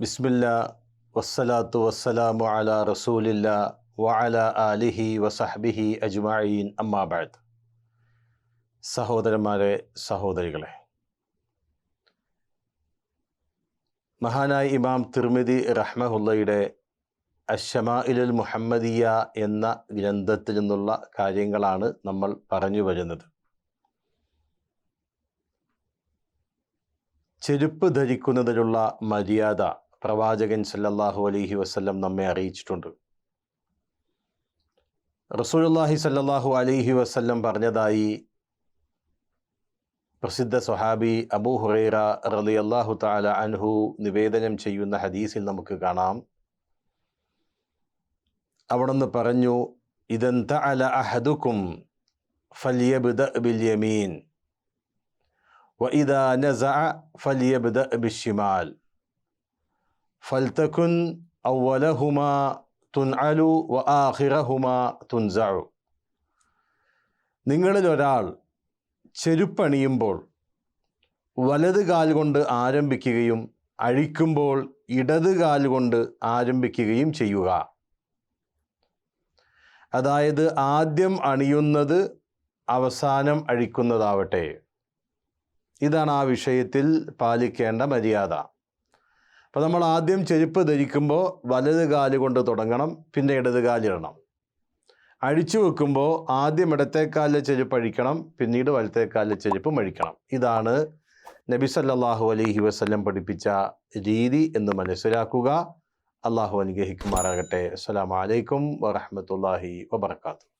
ബിസ്മില്ല വസ്സലാത്തു വസ്സലാമു അല റസൂലില്ല വഅല ആലിഹി വസഹബിഹി അജ്മായീൻ അമ്മാബാദ് സഹോദരന്മാരെ സഹോദരികളെ. മഹാനായ ഇമാം തിർമിതി റഹ്മഹുല്ലയുടെ അഷമാഇലുൽ മുഹമ്മദിയ എന്ന ഗ്രന്ഥത്തിൽ നിന്നുള്ള കാര്യങ്ങളാണ് നമ്മൾ പറഞ്ഞു വരുന്നത്. ചെരുപ്പ് ധരിക്കുന്നതിലുള്ള മര്യാദ പ്രവാചകൻ സല്ലല്ലാഹു അലൈഹി വസ്ല്ലം നമ്മെ അറിയിച്ചിട്ടുണ്ട്. റസൂലുള്ളാഹി സല്ലല്ലാഹു അലൈഹി വസ്ല്ലം പറഞ്ഞതായി പ്രസിദ്ധ സ്വഹാബി അബൂ ഹുറൈറ റലിയല്ലാഹു താല അൻഹു നിവേദനം ചെയ്യുന്ന ഹദീസിൽ നമുക്ക് കാണാം. അവിടുന്ന് പറഞ്ഞു ഇദന്ത അല അഹദുക്കും ഫലിയബിദ ബിൽ യമീൻ വ ഇദ നസഅ ഫലിയബിദ ഫൽതക്കുൻ ഔവലഹുമ തുൻഅലു വ ആഹിറഹുമ തുൻസു നിങ്ങളിൽ ഒരാൾ ചെരുപ്പണിയുമ്പോൾ വലത് കാൽ കൊണ്ട് ആരംഭിക്കുകയും അഴിക്കുമ്പോൾ ഇടത് കാൽ കൊണ്ട് ആരംഭിക്കുകയും ചെയ്യുക. അതായത് ആദ്യം അണിയുന്നത് അവസാനം അഴിക്കുന്നതാവട്ടെ. ഇതാണ് ആ വിഷയത്തിൽ പാലിക്കേണ്ട മര്യാദ. അപ്പോൾ നമ്മൾ ആദ്യം ചെരുപ്പ് ധരിക്കുമ്പോൾ വലത് കാൽ കൊണ്ട് തുടങ്ങണം പിന്നെ ഇടത് കാലിടണം അഴിച്ചു വെക്കുമ്പോൾ ആദ്യം ഇടത്തേക്കാലിലെ ചെരുപ്പ് അഴിക്കണം പിന്നീട് വലത്തേക്കാലിലെ ചെരുപ്പും അഴിക്കണം. ഇതാണ് നബി സല്ലാഹു അലൈഹി വസല്ലം പഠിപ്പിച്ച രീതി എന്ന് മനസ്സിലാക്കുക. അള്ളാഹു അനുഗ്രഹിക്കുമാറാകട്ടെ. അസ്സാം വലൈക്കും വറഹ്മത്തുള്ളാഹി വബർക്കാത്തു